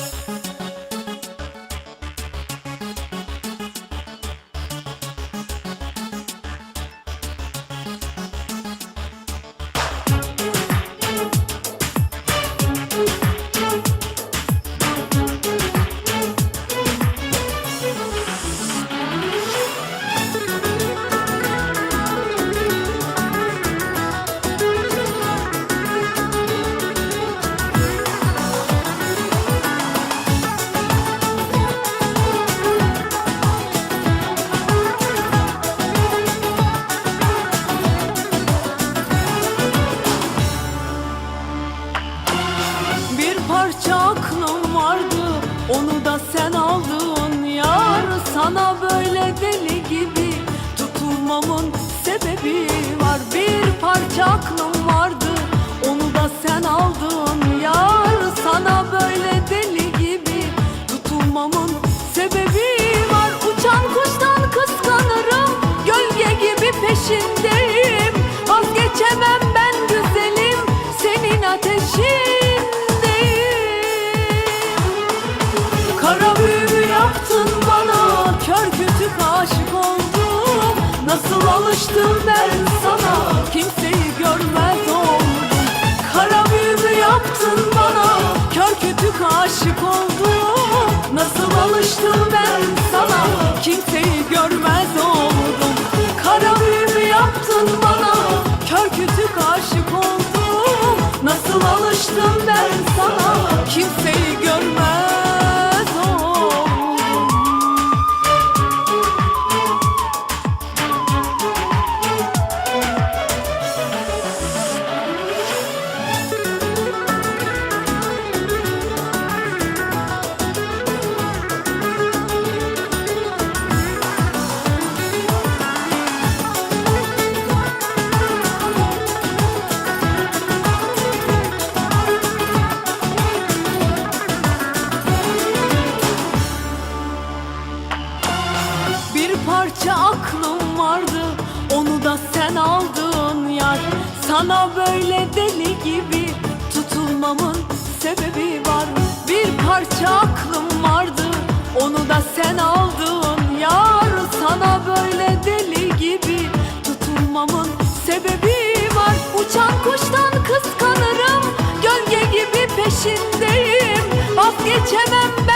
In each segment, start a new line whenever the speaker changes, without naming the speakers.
Thank you. Sen aldın yar Sana böyle deli gibi Tutulmamın sebebi var. Bir parça aklım vardı Onu da sen aldın yar. Sana böyle deli gibi Tutulmamın sebebi var. Uçan kuştan kıskanırım Gölge gibi peşindeyim Alıştım ben parça aklım vardı. Onu da sen aldın yar. Sana böyle deli gibi Tutulmamın sebebi var. Bir parça aklım vardı. Onu da sen aldın yar. Sana böyle deli gibi Tutulmamın sebebi var. Uçan kuştan kıskanırım. Gölge gibi peşindeyim. Vazgeçemem ben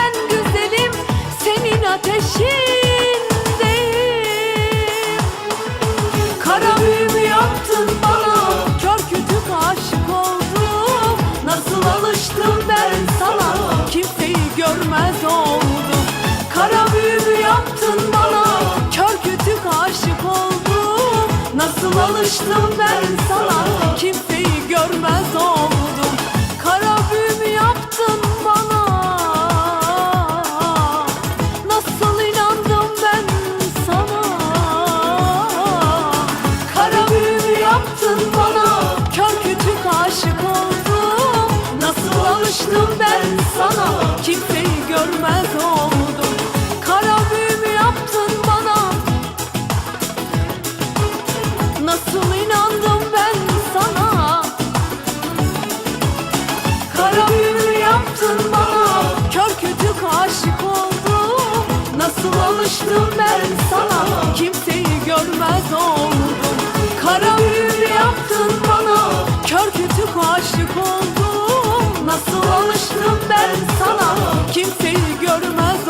alıştım ben sana. Kimseyi görmez oldum alıştım ben sana. Kimseyi görmez oldum. Kara büyü yaptın bana. Kör kütük aşık oldum. Nasıl alıştım ben sana? Kimseyi görmez